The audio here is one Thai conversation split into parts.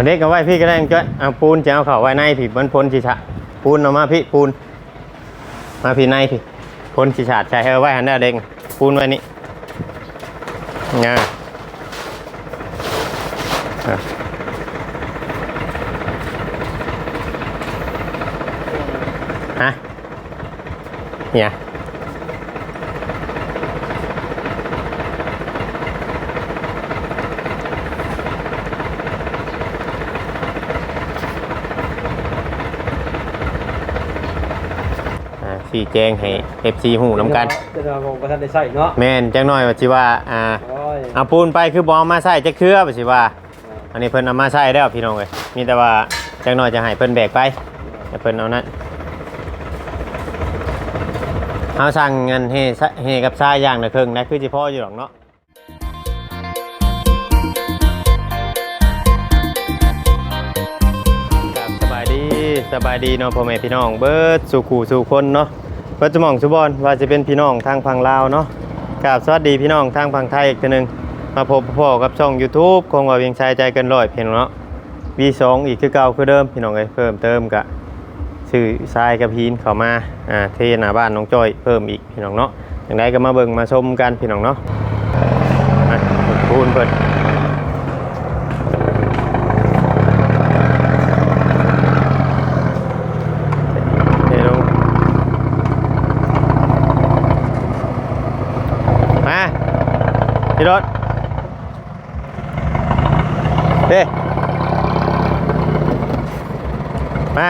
วันนี้ก็ไว้พี่ก็ได้จ้ะเอาปูนจะเอาเข้าไว้ในพี่มันพ้นชิชะปูนเอามาพี่ปูน มาพี่ในพี่พ้นชิชาใช้ให้เอาไว้หันหน้าเด้งปูนไว้นี่งาฮะเนี่ย แจงให้ FC หูน้ำกันจะนำประธานได้ใส่เนาะแม่นจังหน่อยว่าสิว่าอ่าโอ้ยเอาปูนไปคือบอมาใส่จะเครือว่าสิว่า อันนี้เพิ่นเอามาใส่แล้วพี่น้องเอ้ยมีแต่ว่าจังหน่อยจะให้เพิ่นแบกไปแต่เพิ่นเอานั้นเอาสั่งเงินเฮซะเฮกับซ่าอย่างละครึ่งนะคือสิพ่ออยู่หรอกเนาะครับสบายดีสบายดีเนาะพ่อแม่พี่น้องเบิดสู่ขู่สู่คนเนาะ เบิดสมองสุบอลว่าจะเป็นพี่น้องทางฝั่งลาวเนาะกราบสวัสดีพี่น้องทางฝั่งไทยอีกทีหนึ่งมาพบพ่อกับช่อง YouTube คงว่าเวียงชายใจเกินร้อยเพียงเนาะ V2 อีกคือเก่าคือเดิมพี่น้องเอ้ยเพิ่มเติมกะชื่อทรายกับพีนเข้ามาอ่าเทหน้าบ้านน้องจ้อยเพิ่มอีกพี่น้องเนาะอย่างไรก็มาเบิ่งมาชมกันพี่น้องเนาะอะพูนเพิ่นเทลงมาพี่รถ เด้มา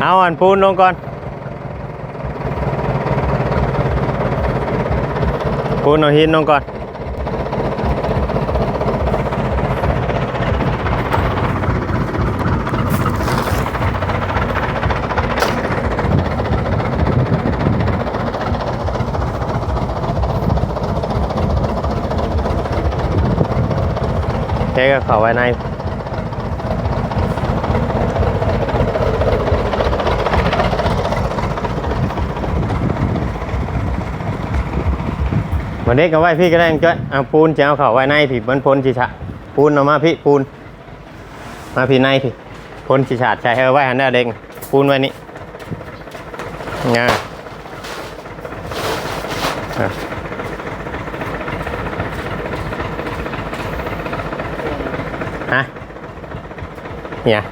เอาอันปูนล งก่เอาหินลงก่อนเขาไว้ในวันนี้ก็ไว้พี่ก็ได้จ้ะเอาปูนจะเอาเข้าไว้ในพี่มันพ้นชิชะปูนเอามาพี่ปูน มาพี่ในพี่พ้นชิชาดใช้ให้เอาไว้หันหน้าเด้งปูนไว้นี่งาอะฮะ เนี่ย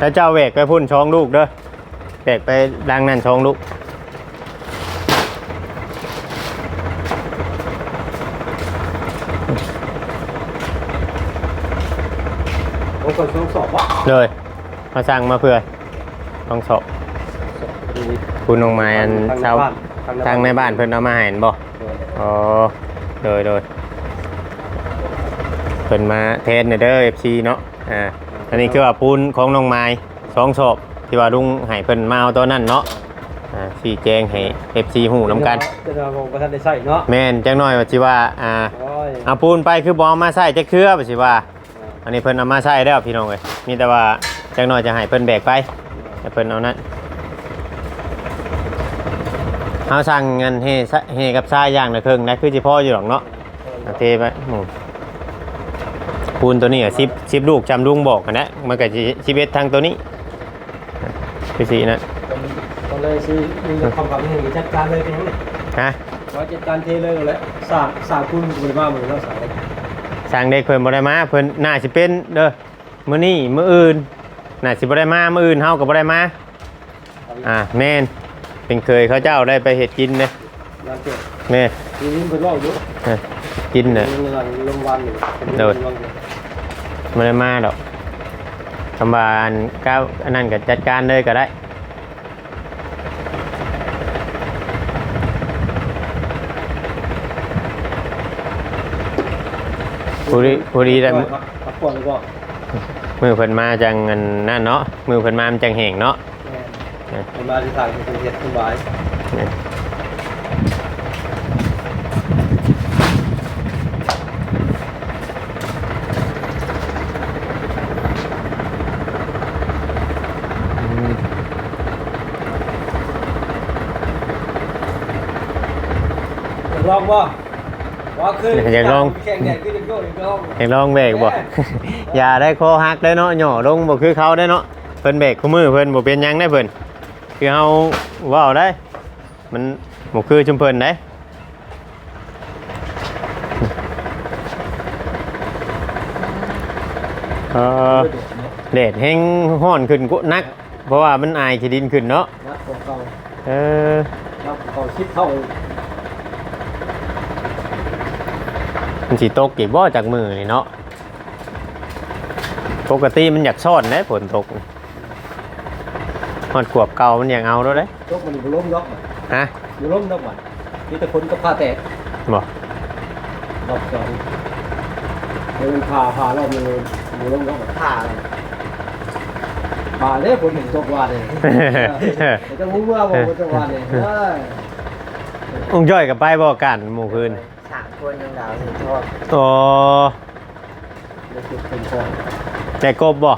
แล้วเจ้าเวกไปพุ่นช้องลูกเด้อ เวกไปดังนั่นช้องลูกผมก่อนต้องสอบว่าเลย มาสั่งมาเพื่อต้องสอบคุณลงมาอันเช้าทางในบ้านเพิ่นเอามาให้เห็นบ่อ๋อโดยโดยเพิ่นมาเทสในเด้อ FC เนาะอ่าอันนี้คือว่าปูนของน้องไม้สองศพ ที่ว่าลุงให้เพิ่นมาเอาตัวนั้นเนาะอ่าสีแจงให้ FC หูน้ำกัน จะนำประธานได้ใส่เนาะแม่นจังน้อยว่าสิว่าอ่าโอ้ยเอาปูนไปคือบอมาใส่จะเครือว่าสิว่า อันนี้เพิ่นเอามาใส่แล้วพี่น้องเอ้ยมีแต่ว่าจังน้อยจะให้เพิ่นแบกไปแต่เพิ่นเอานั้นเอาสั่งเงินเฮซะเฮกับซ่าอย่างละครึ่งนะคือสิพ่ออยู่หรอกเนาะเอาเทไปหมู่ปูนตัวนี้อะสิบสิบลูกจำลุงบอกกันนะมันก็สิสิบเอ็ดทางตัวนี้ คือสีนะตอนเลยสิมีความกับนี่จัดการเลยเป็นยังไงฮะว่าจัดการเทเลยแล้วสร้างสร้างคุณบริบ้ามือแล้วสายสั่งเด็กเพิ่นบ่ได้มาเพิ่นน่าสิเป็นเด้อมื้อนี้มื้ออื่นน่าสิบ่ได้มามื้ออื่นเฮาก็บ่ได้มาอ่าแม่นเป็นเคยเขาเจ้าได้ไปเฮ็ดกินเด้องานเกิดแม่ทีนี้เป็นว่าอยู่เอ้ยกินน่ะโรงพยาบาลอยู่บ่ได้มาดอก คำว่าอันก้าวอันนั้นก็จัดการเลยก็ได้ผู้ดีผู้ดีได้ประกว่าหรือเปล่ามือเพิ่นมาจังอันนั่นเนาะมือเพิ่นมามันจังแห้งเนาะแม่เป็นมาที่ทางเป็นเฮ็ดสบาย อืม อยากลองบ่ว่าคื ออยากลอง แข่งแดดคือจะโยกอีกลองอยากลองเบรกบ่ อย่าได้คอหักได้เนาะหย่อลงบ่คือเขาได้เนาะเพิ่นเบรกคู่มือเพิ่นบ่เป็นหยังได้เพิ่นคือเฮาเว้าได้ มันบ่คือชุมเพิ่นได้เออแดดแห้งร้อนขึ้นกุนัก เพราะว่ามันอายขี้ดินขึ้นเนาะ นักของเก่าเออ นักของเก่าชิดเท่า มันสิตกอีกบ่จากมือนี่เนาะปกติมันอยากซ่อนได้ฝนตกฮอดขวบเก่ามันอยากเอาแล้วเด้ยกมันบ่ล้มยกฮะบ่ล้มยกมันมีแต่คนก็พาแตกบ่รอบสองเดินพาพารอบนึงบ่ล้มยกพาเลยพาเด้คนเห็นตกว่าเลยจะมุ่งว่าบ่ตกว่าเลยเอ้ยองค์ย่อยกับไปบ่กันหมู่คืนสาม คนยังดาวถึงโทษโอ้เดี๋ยวจุดเป็นคนใจกบบ่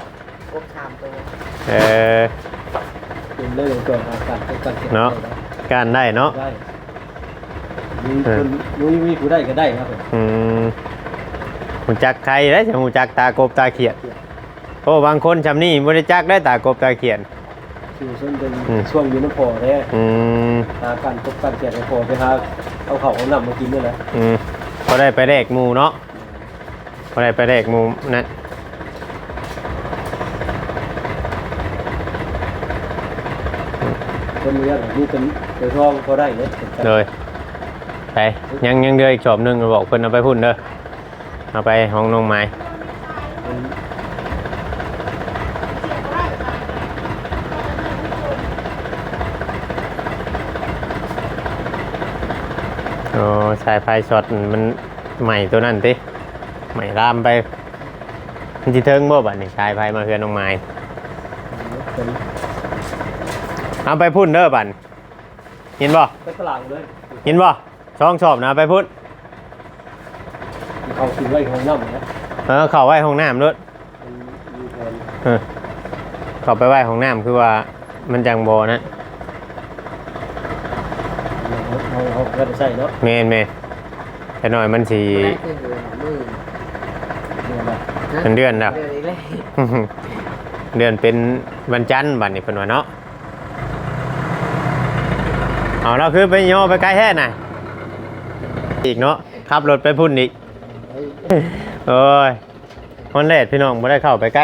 พวกสามตัวเออเป็นเรื่องก่อนอาการเป็นการเก็บเนาะการได้เนาะได้มีคนรู้มีผู้ได้ก็ได้ครับผมอืมหูจักใครได้จะหูจักตากบตาเขียดโอ้บางคนจำนี่บ่ได้จักได้ตากบตาเขียดคือส่วนเป็นอืมช่วงอยูน้ำพอเนี่ยอืมหาการพบการเกียรติพอไปหา เอาเขาเอาหนำมากินนี่แหละอืมพอได้ไปแลกหมู่เนาะพอได้ไปแลกหมู่นั่นคนนี้นี่เป็นเดือดร้อนพอได้เลยเลยไปยังยังเดืออีกชอบหนึงบอกเพิ่นเอาไปพุ่นเด้อเอาไปห้องน้องไม้ายไฟช็อตมันใหม่ตัวนั้นติใหม่ลามไปมันสิเทิงบ่บัดนี้สายไฟมาเฮือนน้องไม้เป็นเอาไปพุ่นเด้อบัดเห็นบ่ไปตลาดเลยเห็นบ่ช่องชอบนะไปพุ่นเขากินไว้ของน้ำนะเออเข้าไว้ห้องน้ำด้วยมีแทนเออเข้าไปไว้ห้องน้ำคือว่ามันจังบ่นะเขาเขาก็จะใส่เนาะแม่นแม่น แต่หน่อยมันสิได้คือเดือนมือเนี่ยนะเป็นเดือนแล้วเดือนอีกเลยเดือนเป็นวันจันทร์บัดนี้เพิ่นว่าเนาะเอาเราคือไปย่อไปไกลแท้น่ะอีกเนาะขับรถไปพุ่นอีกโอ้ยมันเลดพี่น้องไม่ได้เข้าไปใกล้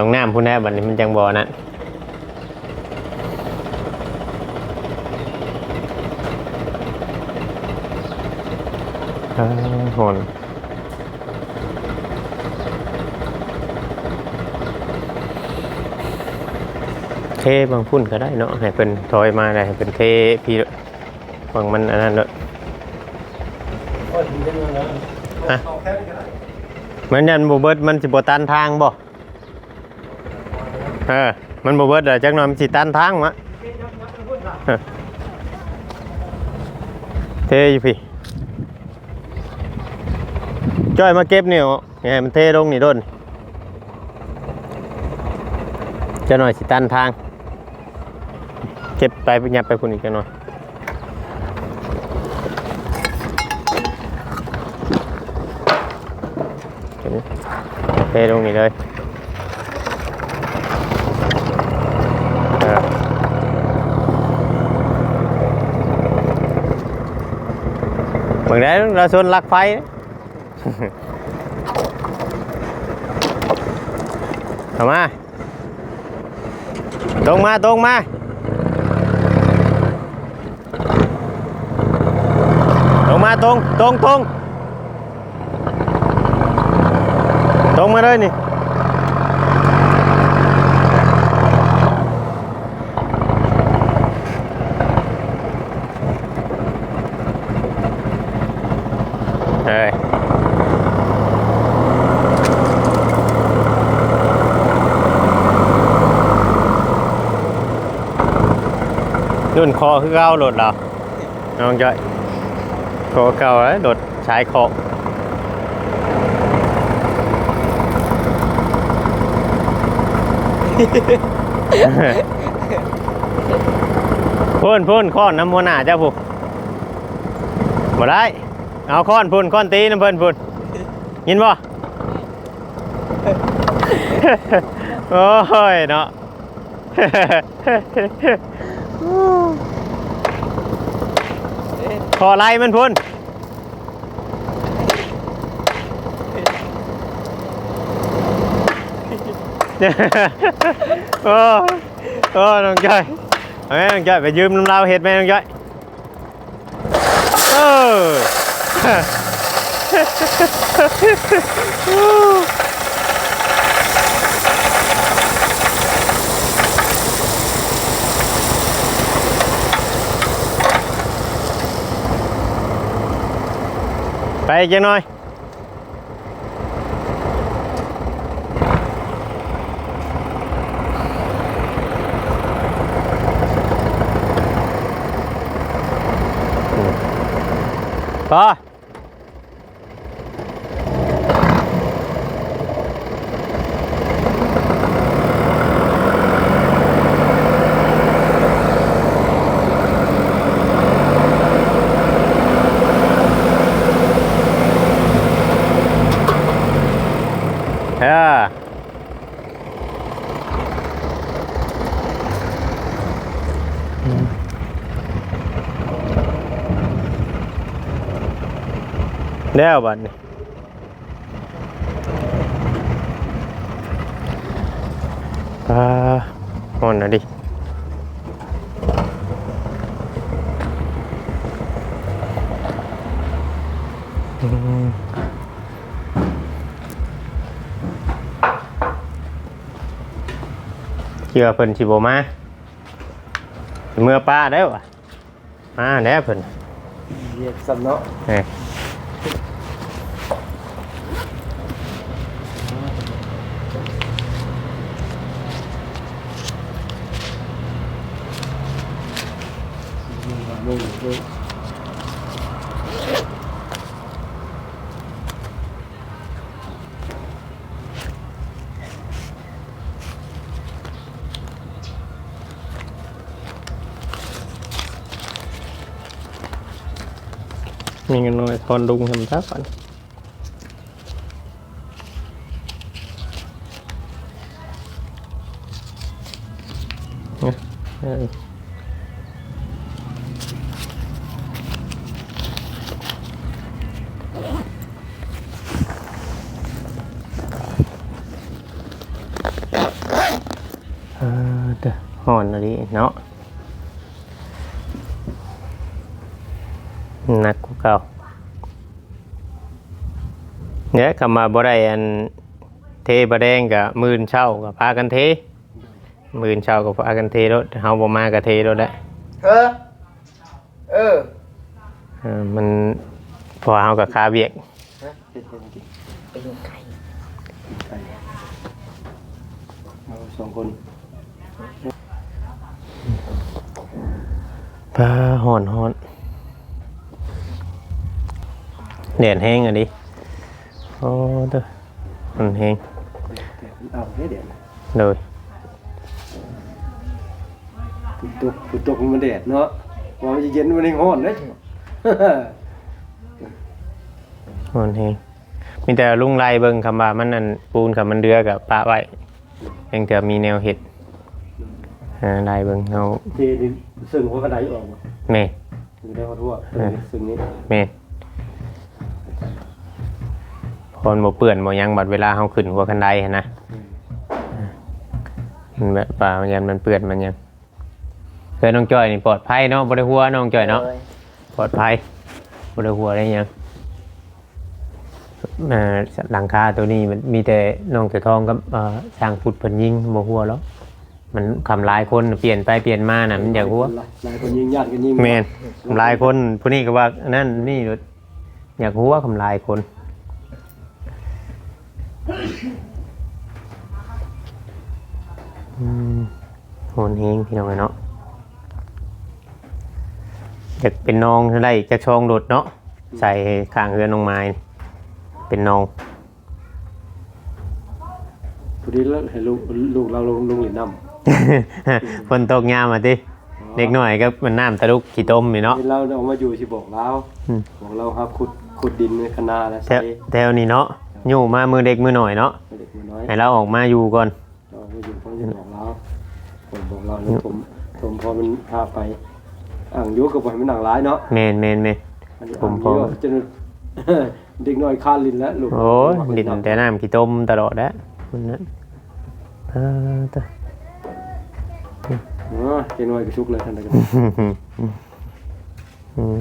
ห้องน้ำพุ่นแน่บัดนี้มันจังบ่อนะเออโหนเทบางพุ่นก็ได้เนาะให้เป็นถอยมาได้ให้เป็นเทพี่บางมันอันนั้นเนาะก็ดีจังเลยนะฮะเอาแค่นี้ก็ได้เหมือนยันบูเบิร์ดมันสิบตันทางบ่ เออมันบูเบิร์ดเดี๋ยวจักหน่อยมันสิตันทางมะเออเทอยู่พี่จ้อยมาเก็บนี่ไงมันเทลงนี่โดนจะหน่อยสิตันทาง เก็บไปยับไปคุณอีกจะหน่อยเทลงนี่เลยางได้เราชนลักไฟ เอามา ตรงมา ตรงมาตรงมาตรงตรงตรงตรงมาเลยนี่ เอ้ยนุ่นคอคือเก้าโหลดเราน้องจ้อยคอเก่าแล้วโหลดชายคอพ่นพ่นค้อนน้ำหัวหน้าเจ้าผู้บ่ได้ เอาค้อนพ่นค้อนตีน้ำเพิ่นพ่นยินบ่โอ้ยเนาะขอไล่มันพ่นโอ้โอ้น้องจ้อยเอาแม่น้องจ้อยไปยืมน้ำเราเห็ดแม่น้องจ้อยเออ ไปอีกจังหน่อย พอเออ แล้วบัดนี้อ่าหอนนะดิอืมเชื่อเพิ่นสิบ่มาเมื่อป้าได้วะมาแล้วเพิ่นเรียกสำเนาะ เอ้ย ลุงลุง มีเงินน้อยทอนลุงทำทักก่อนเนี่ยเออเออเด้อหอนอะไรเนาะ หนักกว่าเก่าเนี่ยคำมาบ่ได้อันเทบะแดงกับมื่นเช่ากับพากันเทมื่นเช่ากับพากันเทรถเฮาบ่มากับเทรถได้เออ เออเออมันพอเฮากับคาเบียกเป็นไข่เราสองคนพาหอนหอน แดดแห้งอะดิโอ้เด้อมันแห้งเอาเฮ้ยเดี๋ยวเลยฝนตกฝนตกมันแดดเนาะว่ามันจะเย็นมันยังร้อนเลยมันแห้งมีแต่ลุงไล่เบิ่งคำว่ามันนั่นปูนกับมันเดือกับปะไว้ยังเถื่อมีแนวเห็ดเออไล่เบิ่งเฮาเจดิซึ่งหัวกระไดออกมาแม่อยู่ได้ขอโทษซึ่งนี้แม่ คนบ่เปื่อนบ่หยังบัดเวลาเฮาขึ้นหัวคันไดหั้นนะมันแบบป่ามันยันมันเปื่อนมันยังเคยน้องจ้อยนี่ปลอดภัยเนาะบ่ได้หัวน้องจ้อยเนาะเลยปลอดภัยบ่ได้หัวได้หยังอ่าหลังคาตัวนี้มันมีแต่น้องแต่ทองกับเอ่อช่างพุดเพิ่นยิงบ่หัวแล้วมันคำลายคนเปลี่ยนไปเปลี่ยนมาน่ะมันอยากหัว หลายคนยิงญาติกันยิงแม่นทำลายคนผู้นี้ก็ว่านั่นนี่อยากหัวทำลายคน อืมโหนเฮงพี่น้องเอ้ยเนาะอยากเป็นน้องเท่าไรจะชองโดดเนาะใส่ข้างเรือนน้องไม้นี่เป็นน้องพอดีแล้วให้ลูกลูกเราลงลงเหรียญน้ฝนตกยามมาติำเด็กหน่อยก็มันน้ำตะลุกขี้ต้มนี่เนาะนี่เราเอามาอยู่ที่บอกเราอืม บอกเราครับขุดขุดดินในคณะแล้วแถใส่วแถวนี้เนาะ อยู่มามือเด็กมือหน่อยเนาะเด็กน้อยให้เราออกมาอยู่ก่อนเรามาอยู่เพราะจะบอกเราผมบอกเราเนี่ยผมผมพอมันพาไป อ่างอยุกับผมมันหนังร้ายเนาะเมนเมนเมน อันนี้ผมอ่างพอยุจน เด็กน้อยคานลินแล้วลูกโอ้ยดินแต่น้ำขี้ต้มตลอดแล้วคนนั้นเออตะ เออเด็กน้อยก็ชุกเลยท่านใดก็อืม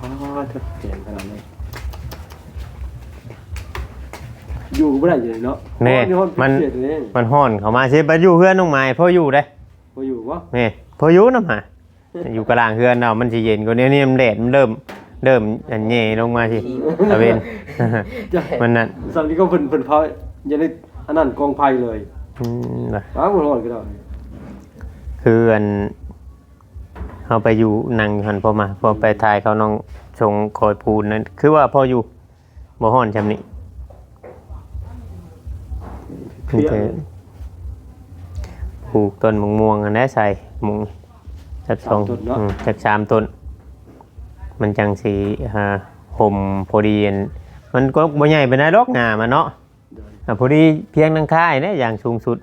อ๋อถ้าเปลี่ยนขนาดนี้ อยู่ก็ไม่ได้อยู่เลยเนาะแม่อ๋อมัน เสียดเลยมันห่อนเขามาใช่ปะอยู่เฮือนน้องไม้พออยู่ได้พออยู่วะแม่พออยู่นะมาอยู่กลางเฮือนเรามันจะเย็นกว่านี้นี่มันแดดมันเริ่มเริ่มอันเย่ลงมาสิตะเวนจะมันนั่นสามนี้ก็เพิ่นเพิ่นพาอย่าได้อันนั้นกองไฟเลยอืมว่ะอ้าวบ่รอดก็ได้คืออันเขาไปอยู่นั่งอยู่หันพอมา พอไปถ่ายเขาน้องชงคอยพูนนั่นคือว่าพออยู่บ่ห่อนจำนี้ เพี้ยแต่ปลูกต้นมะม่วงอันนี้ใส่มุงจักสองอืมจักสามต้น มันจังสีฮะห่มพอดีอันมันก็บ่ใหญ่ไปนะดอกหนามันเนาะเดินอะพอดีเพียงนังค่ายเนี่ยอย่างสูงสุด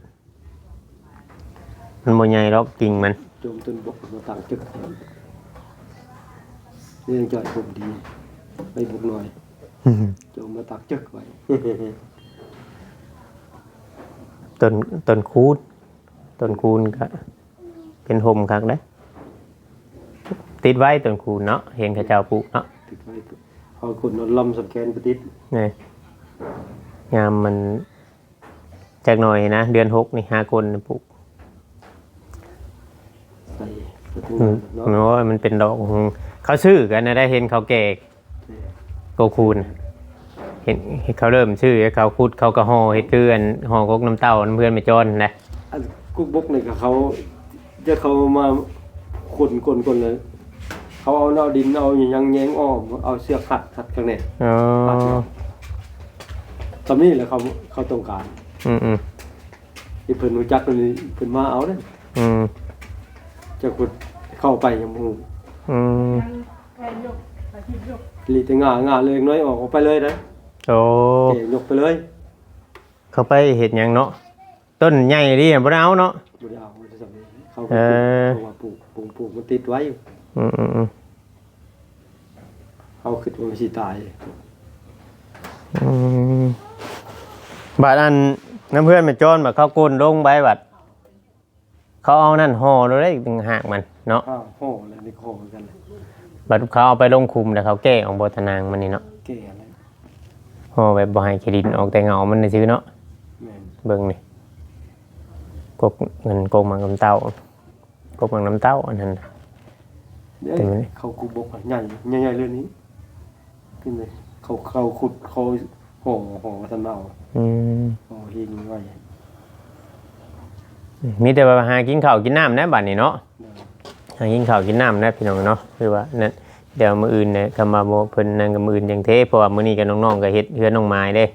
มันบ่ใหญ่ดอกกิ่งมัน โจมต้นบกมาตั้งจึกเรื่องจอดผมดีไปบุกหน่อยโจมมาตักจึกไว้ ต้นต้นคูนต้นคูนก็เป็นห่มคักได้อติดไว้ต้นคูนเนาะเห็นเขาเจ้าปลูกเนาะติดไว้เอาคนนอนลำสแกนไปติดนี่ยามมันจากหน่อยนะเดือนหกนี่ห้าคนปลูกใส่กระตุ้อืมเนาะโอ้ยมันเป็นดอกของเขาซื้อกันนะได้เห็นเขาแก่โกคูนเห็นเห็นเขาเริ่มชื่อเขาคุดเขาก็ห่อเห็ดเกลือนห่อกกน้ำเต้าน้ำเพื่อนไม่จนนะอันกุ๊กบกนี่ก็เขาจะเขามาขุนกลนๆเลยเขาเอาเอาดินเอาอย่างยังแยงอ้อมเอาเสื้อขัดขัดข้างในอ๋อตอนนี้แหละเขาเขาต้องการอืมอืมที่เพิ่นรู้จักเพิ่นนี่เพิ่นมาเอาเด้ออืมจะขุดเข้าไปยังมูอืมลีแต่งางาเลยน้อยออกออกไปเลยนะ โอ้เกยกไปเลยเขาไปเห็ดหยังเนาะต้นใหญ่ดิบ่ได้เอาเนาะบ่ได้เอาบ่ได้สำเร็จเขาเออเขาว่าปลูกปลูกปลูกมันติดไว้อยู่อืมอืมอืมเขาคิดว่ามันสิตายอืมบาดอันน้ำเพื่อนมาจอนแบบเขาโกนลงใบบัดเขาเอานั่นห่อเราได้ตึงหากมันเนาะข้าวห่อแล้วนี่ก็ห่อเหมือนกันเลยบัดเขาเอาไปลงคุมแต่เขาแก้ของโบทนางมันนี่เนาะ แก่แล้วห่ อแบบบ่ให้เครดิตออกแต่เงามันในซื้อเนาะแม่นเบิ่งนี่กกเงินกกมังน้ำเต้ากกมังน้ำเต้าอันนั้นเด้เป็นไงเขากูบอกว่าใหญ่ใหญ่ๆเรื่องนี้ขึ้นเลยเขาเขาขุดเขาห่อห่อทันเอาอืมห่อหิงไว้มีแต่ว่าหากินข้าวกินน้ำนะบัดนี้เนาะ เด้อหากินข้าวกินน้ำนะพี่น้องเนาะคือว่านั่น เดี๋ยวมื้ออื่นเนี่ยคำว่าบ่เพิ่นนั่นกับมื้ออื่นจังเทเพราะว่ามื้อนี้กับน้องๆก็เฮ็ดเฮือนน้องไม้เด้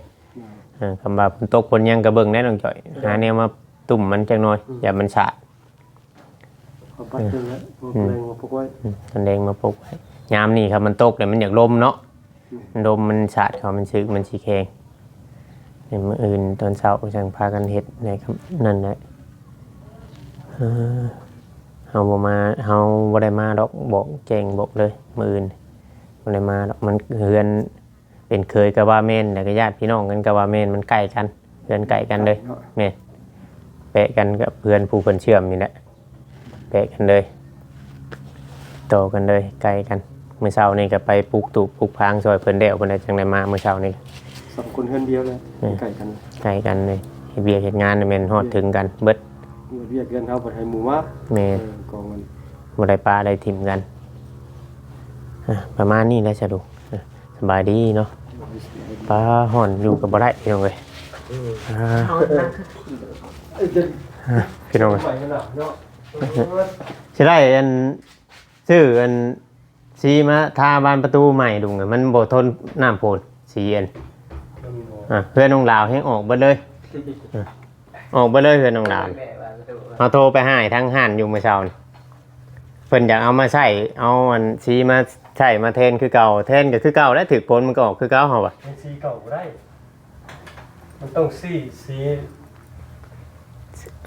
เด้ออ่าคำว่าฝนตกฝนหยังก็เบิ่งแน่น้องจ่อยหาแนวมาตุ่มมันจักหน่อยอย่ามันสาดเขาปัดขึ้นแล้วพวกแรงมาพวกไว้อืมตอนแดงมาปลุกไว้ยามนี้ครับมันตกเนี่ยมันอยากลมเนาะอืมมันลมมันสาดเขามันซึกมันสิแข็งในมื้ออื่นตอนเช้าจังพากันเฮ็ดในครับนั่นแหละเออ เฮาบ่มาเฮาบ่ได้มาดอกบอกแจ้งบอกเลยมื้ออื่นบ่ได้มาดอกมันเฮือนเป็นเคยกับว่าแม่นแล้วก็ญาติพี่น้องกันกับว่าแม่นมันใกล้กันเฮือนใกล้กันเลยแม่นแปะกันกับเพื่อนผู้เพิ่นเชื่อมนี่แหละแปะกันเลยต่อกันเลยไกลกันมื้อเช้านี่ก็ไปปลูกตุปลูกพางซอยเพิ่นแล้วเพิ่นได้จังได้มามื้อเช้านี่สองคนเฮือนเดียวเลยอืมไก่กันไกลกันเลยเฮ็ดเวียกเฮ็ดงานนี่แม่นฮอดถึงกันเบิด เรียกกันเอาไปให้หมู่ว่าแม่เออกองกันบ่ได้ปลาได้ทิมกันอะประมาณนี้แหล้วสะดุอะสบายดีเนาะปลาห่อนอยู่กับบ่ได้พี่น้องเอ้ยอ่าเอาหน้าเอ้ยจะอะพี่น้องเอ้ยไหวขนาดเนาะสิได้อันซื้ออันสีมาทาบานประตูใหม่ดุงอะมันบ่ทนน้ำโพนสีอันอะเพื่อนน้องลาวให้ออกเบิดเลยออกเบิดเลยเพื่อนน้องลาวแม่ว่าจะดู เอาโทรไปให้ทั้งห้านอยู่เมื่อเช้านี่เพิ่นอยากเอามาใช้เอาอันสีมาใช้มาเทนคือเก่าเทนก็คือเก่าแล้วถึกผลมันก็ออกคือเก่าเฮาว่ะมันสีเก่าบ่ได้ มันต้องสีสี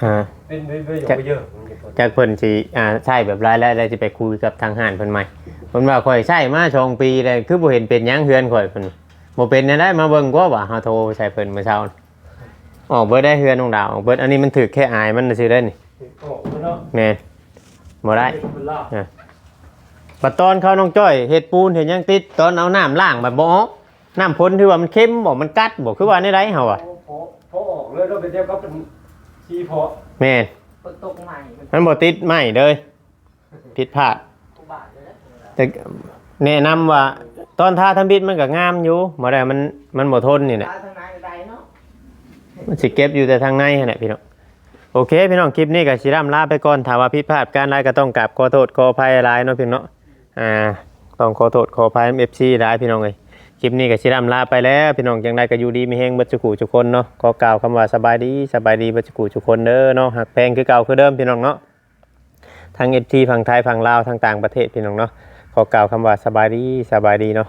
อ่า เป็นเยอยๆเยอะๆมันจะพอจากเพิ่นสิอ่าใช้แบบไรแล้วแล้สิไปคุยกับทางห้านเพิ่นใหม่เพิ่นว่าข่อยใช้มาสองปีแล้วคือบ่เห็นเป็นหยังเฮือนข่อยเพิ่นบ่เป็นแนวได้มาเบิ่งกว่าว่าเฮาโทรใช้เพิ่นเมื่อเช้านี่ ออกเบิดได้เฮือนน้องดาวออกเบิดอันนี้มันถึกแค่อายมันซื่อได้นี่โอ้เนาะแม่นบ่ได้เป็นลาบปัดตอนเขาน้องจ้อยเห็ดปูนเห็นยังติดตอนเอาน้ำล้างแบบบ่ออกน้ำพ้นที่ว่ามันเค็มบ่มันกัดบ่คือว่าในไรเฮาอะพอพอออกเลยเราไปเทียบกับเป็นสีพอแม่นฝนตกใหม่มันมันบ่ติดไหมเลยผิดพลาดทุกบาทเลยนะแต่แนะนำว่าตอนทาทำบิดมันก็งามอยู่บ่ได้มันมันบ่ทนนี่แหละตาทางไหนใดเนาะ มันสิเก็บอยู่แต่ทางในนั่นแหละพี่น้องโอเค พี่น้องคลิปนี้ก็สิร่ำลาไปก่อนถ้าว่าผิดพลาดการใดก็ต้องกราบขอโทษขออภัยหลายเนาะพี่น้องอ่าต้องขอโทษขออภัย FC หลายพี่น้องเอ้ยคลิปนี้ก็ชิรำลาไปแล้วพี่น้องจังไดก็อยู่ดีมีแฮงเบัจจุกูทุกคนเนาะขอกล่าวคำว่าสบายดีสบายดีเบัจจุกูทุกคนเด้อเนาะหักแพงคือเก่าคือเดิมพี่น้องเนาะทั้งเอฟทีฝั่งไทยฝั่งลาวทั้งต่างประเทศพี่น้องเนาะขอกล่าวคำว่าสบายดีสบายดีเนาะ